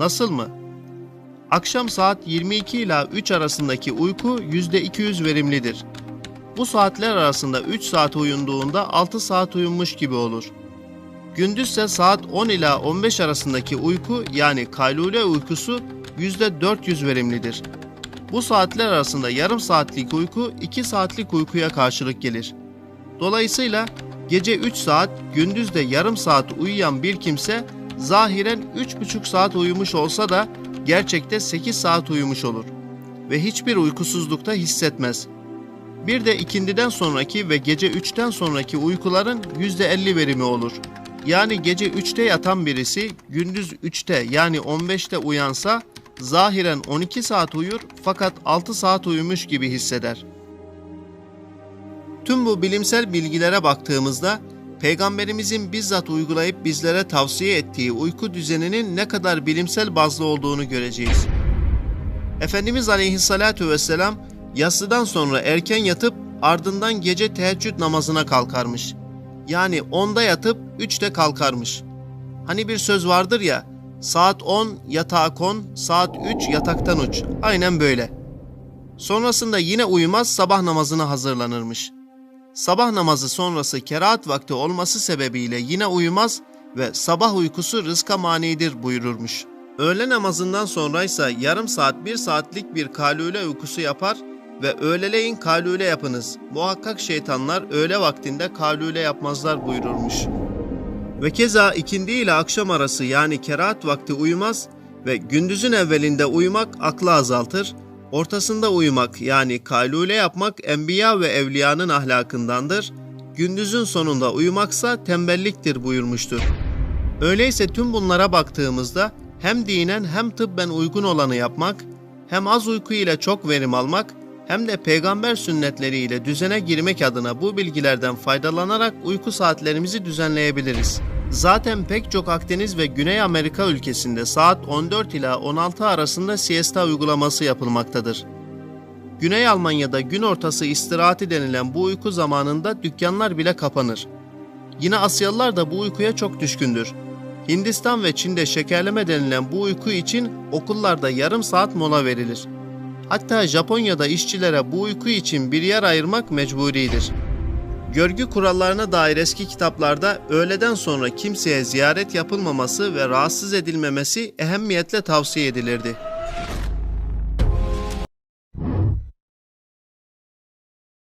Nasıl mı? Akşam saat 22 ila 3 arasındaki uyku %200 verimlidir. Bu saatler arasında 3 saat uyunduğunda 6 saat uyumuş gibi olur. Gündüzse saat 10 ila 15 arasındaki uyku yani kaylule uykusu %400 verimlidir. Bu saatler arasında yarım saatlik uyku 2 saatlik uykuya karşılık gelir. Dolayısıyla gece 3 saat, gündüz de yarım saat uyuyan bir kimse zahiren 3,5 saat uyumuş olsa da gerçekte 8 saat uyumuş olur ve hiçbir uykusuzlukta hissetmez. Bir de ikindiden sonraki ve gece 3'ten sonraki uykuların %50 verimi olur. Yani gece 3'te yatan birisi gündüz 3'te yani 15'te uyansa zahiren 12 saat uyur fakat 6 saat uyumuş gibi hisseder. Tüm bu bilimsel bilgilere baktığımızda Peygamberimizin bizzat uygulayıp bizlere tavsiye ettiği uyku düzeninin ne kadar bilimsel bazlı olduğunu göreceğiz. Efendimiz Aleyhisselatü Vesselam yatsıdan sonra erken yatıp ardından gece teheccüd namazına kalkarmış. Yani 10'da yatıp 3'te kalkarmış. Hani bir söz vardır ya, saat 10 yatağa kon, saat 3 yataktan uç. Aynen böyle. Sonrasında yine uyumaz sabah namazına hazırlanırmış. Sabah namazı sonrası kerahat vakti olması sebebiyle yine uyumaz ve sabah uykusu rızka manidir buyururmuş. Öğle namazından sonra ise yarım saat bir saatlik bir kalule uykusu yapar ve öğleleyin kalule yapınız. Muhakkak şeytanlar öğle vaktinde kalule yapmazlar buyururmuş. Ve keza ikindi ile akşam arası yani kerahat vakti uyumaz ve gündüzün evvelinde uyumak aklı azaltır, ortasında uyumak yani kaylule yapmak enbiya ve evliyanın ahlakındandır, gündüzün sonunda uyumaksa tembelliktir buyurmuştur. Öyleyse tüm bunlara baktığımızda hem dinen hem tıbben uygun olanı yapmak, hem az uyku ile çok verim almak, hem de peygamber sünnetleriyle düzene girmek adına bu bilgilerden faydalanarak uyku saatlerimizi düzenleyebiliriz. Zaten pek çok Akdeniz ve Güney Amerika ülkesinde saat 14 ila 16 arasında siesta uygulaması yapılmaktadır. Güney Almanya'da gün ortası istirahati denilen bu uyku zamanında dükkanlar bile kapanır. Yine Asyalılar da bu uykuya çok düşkündür. Hindistan ve Çin'de şekerleme denilen bu uyku için okullarda yarım saat mola verilir. Hatta Japonya'da işçilere bu uyku için bir yer ayırmak mecburidir. Görgü kurallarına dair eski kitaplarda öğleden sonra kimseye ziyaret yapılmaması ve rahatsız edilmemesi ehemmiyetle tavsiye edilirdi.